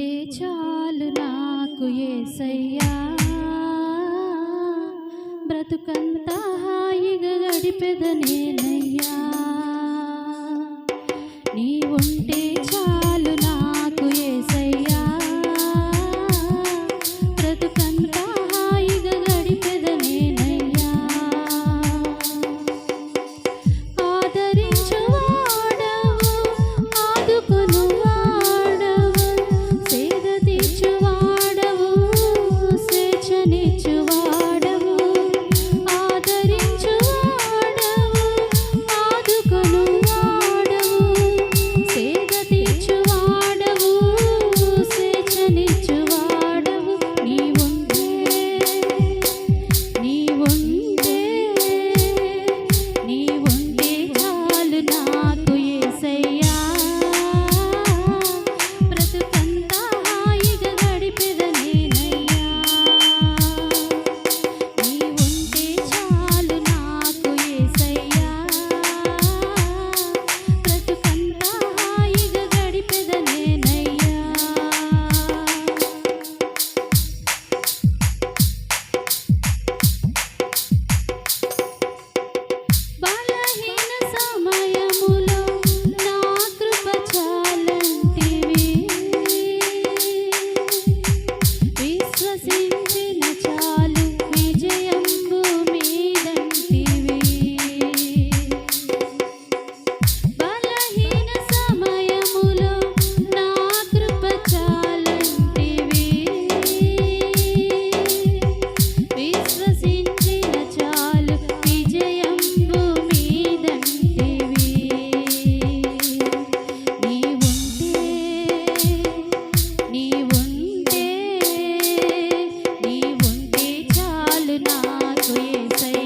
ఉంటే చాలు నాకు ఏసయ్యా. బ్రతుకంతా హాయిగా గడిపెదనేనయ్యా. నీ ఉంటే యేసయ్య